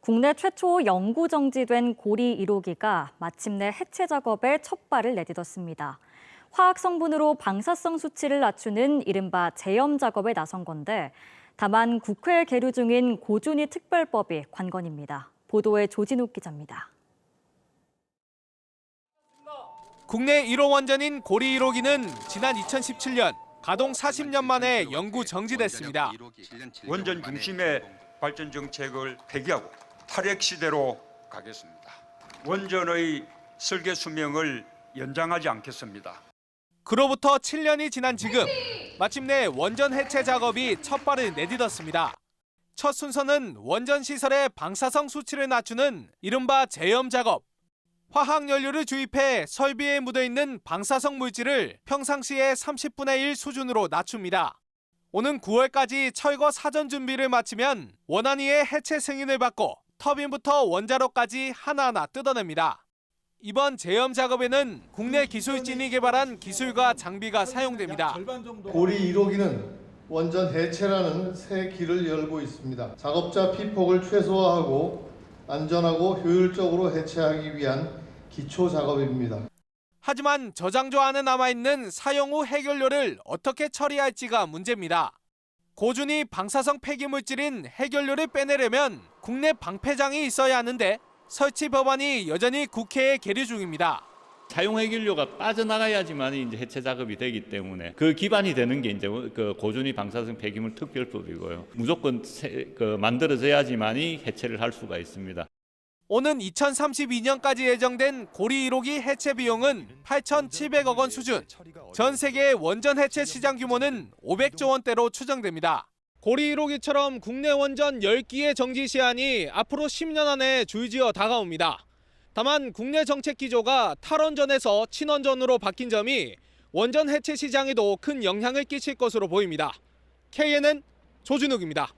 국내 최초 영구 정지된 고리 1호기가 마침내 해체 작업에 첫 발을 내딛었습니다. 화학 성분으로 방사성 수치를 낮추는 이른바 제염 작업에 나선 건데 다만 국회에 계류 중인 고준위 특별법이 관건입니다. 보도에 조진욱 기자입니다. 국내 1호 원전인 고리 1호기는 지난 2017년 가동 40년 만에 영구 정지됐습니다. 원전 중심의 발전 정책을 폐기하고 탈핵 시대로 가겠습니다. 원전의 설계 수명을 연장하지 않겠습니다. 그로부터 7년이 지난 지금 마침내 원전 해체 작업이 첫 발을 내딛었습니다. 첫 순서는 원전 시설의 방사성 수치를 낮추는 이른바 제염 작업. 화학 연료를 주입해 설비에 묻어 있는 방사성 물질을 평상시의 30분의 1 수준으로 낮춥니다. 오는 9월까지 철거 사전 준비를 마치면 원안위의 해체 승인을 받고 터빈부터 원자로까지 하나하나 뜯어냅니다. 이번 제염 작업에는 국내 기술진이 개발한 기술과 장비가 사용됩니다. 고리 1호기는 원전 해체라는 새 길을 열고 있습니다. 작업자 피폭을 최소화하고 안전하고 효율적으로 해체하기 위한 기초 작업입니다. 하지만 저장소 안에 남아있는 사용 후 해결료를 어떻게 처리할지가 문제입니다. 고준위 방사성 폐기물질인 해결료를 빼내려면 국내 방패장이 있어야 하는데 설치 법안이 여전히 국회에 계류 중입니다. 사용 해결료가 빠져나가야지만 이제 해체 작업이 되기 때문에 그 기반이 되는 게 이제 그 고준위 방사성 폐기물 특별법이고요. 무조건 세- 그 만들어져야지만이 해체를 할 수가 있습니다. 오는 2032년까지 예정된 고리 1호기 해체 비용은 8,700억 원 수준. 전 세계 원전 해체 시장 규모는 500조 원대로 추정됩니다. 고리 1호기처럼 국내 원전 10기의 정지 시한이 앞으로 10년 안에 줄지어 다가옵니다. 다만 국내 정책 기조가 탈원전에서 친원전으로 바뀐 점이 원전 해체 시장에도 큰 영향을 끼칠 것으로 보입니다. KNN 조준욱입니다.